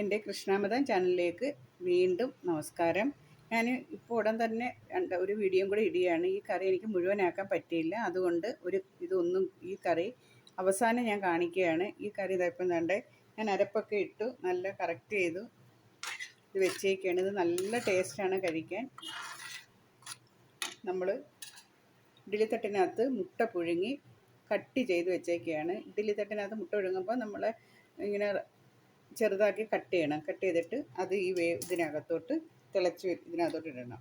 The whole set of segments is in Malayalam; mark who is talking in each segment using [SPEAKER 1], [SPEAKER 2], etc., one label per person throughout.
[SPEAKER 1] എന്റെ കൃഷ്ണാമതം ചാനലിലേക്ക് വീണ്ടും നമസ്കാരം. ഞാൻ ഇപ്പോൾ ഉടൻ തന്നെ രണ്ട് ഒരു വീഡിയോ കൂടെ ഇടുകയാണ്. ഈ കറി എനിക്ക് മുഴുവനാക്കാൻ പറ്റിയില്ല. അതുകൊണ്ട് ഒരു ഇതൊന്നും ഈ കറി അവസാനം ഞാൻ കാണിക്കുകയാണ്. ഈ കറി ഇതായപ്പം തണ്ട് ഞാൻ അരപ്പൊക്കെ ഇട്ടു നല്ല കറക്റ്റ് ചെയ്തു. ഇത് വെച്ചേക്കാണ്. ഇത് നല്ല ടേസ്റ്റാണ് കഴിക്കാൻ. നമ്മൾ ഇഡ്ഡലിത്തട്ടിനകത്ത് മുട്ട പുഴുങ്ങി കട്ടി ചെയ്ത് വെച്ചേക്കുകയാണ് ഇഡ്ഡലിത്തട്ടിനകത്ത് മുട്ട പുഴുങ്ങുമ്പോൾ നമ്മൾ ഇങ്ങനെ ചെറുതാക്കി കട്ട് ചെയ്യണം. കട്ട് ചെയ്തിട്ട് അത് ഈ വേ ഇതിനകത്തോട്ട് തിളച്ച് ഇതിനകത്തോട്ട് ഇടണം.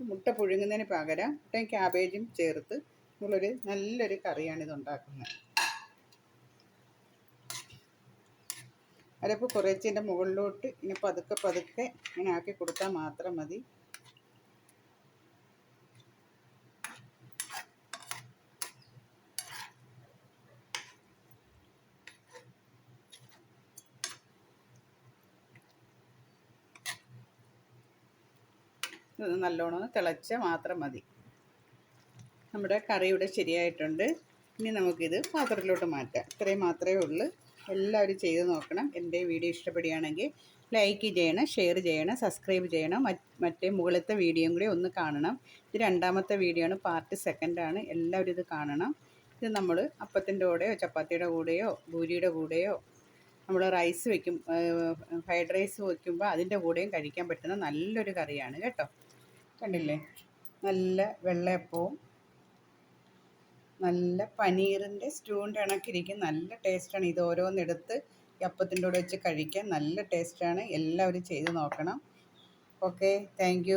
[SPEAKER 1] മുട്ട പുഴുങ്ങുന്നതിന് പകരം മുട്ടയും ക്യാബേജും ചേർത്ത് നമ്മളൊരു നല്ലൊരു കറിയാണ് ഇത് ഉണ്ടാക്കുന്നത് അരപ്പ് കുറച്ചതിന്റെ മുകളിലോട്ട് ഇങ്ങനെ പതുക്കെ പതുക്കെ ഇങ്ങനെ ആക്കി കൊടുത്താൽ മാത്രം മതി. ഇത് നല്ലോണം തിളച്ച മാത്രം മതി. നമ്മുടെ കറി ഇവിടെ ശരിയായിട്ടുണ്ട്. ഇനി നമുക്കിത് പാത്രത്തിലോട്ട് മാറ്റാം. ഇത്രയും മാത്രമേ ഉള്ളൂ. എല്ലാവരും ചെയ്ത് നോക്കണം. എന്റെ വീഡിയോ ഇഷ്ടപ്പെടുകയാണെങ്കിൽ ലൈക്ക് ചെയ്യണം ഷെയർ ചെയ്യണം സബ്സ്ക്രൈബ് ചെയ്യണം. മറ്റേ മുകളിലത്തെ വീഡിയോയും കൂടി ഒന്ന് കാണണം. ഇത് രണ്ടാമത്തെ വീഡിയോ ആണ്. പാർട്ട് സെക്കൻഡാണ് എല്ലാവരും ഇത് കാണണം. ഇത് നമ്മൾ അപ്പത്തിന്റെ കൂടെയോ ചപ്പാത്തിയുടെ കൂടെയോ ഭൂരിയുടെ കൂടെയോ നമ്മൾ റൈസ് വെക്കും ഫ്രൈഡ് റൈസ് വയ്ക്കുമ്പോൾ അതിന്റെ കൂടെയും കഴിക്കാൻ പറ്റുന്ന നല്ലൊരു കറിയാണ്. കേട്ടോ? കണ്ടില്ലേ? നല്ല വെള്ളയപ്പവും നല്ല പനീറിന്റെ സ്റ്റൂവിന്റെ ഇണക്കിരിക്കും നല്ല ടേസ്റ്റാണ്. ഇത് ഓരോന്നെടുത്ത് ഈ അപ്പത്തിന്റെ കൂടെ വെച്ച് കഴിക്കാൻ നല്ല ടേസ്റ്റാണ്. എല്ലാവരും ചെയ്ത് നോക്കണം. ഓക്കെ. താങ്ക്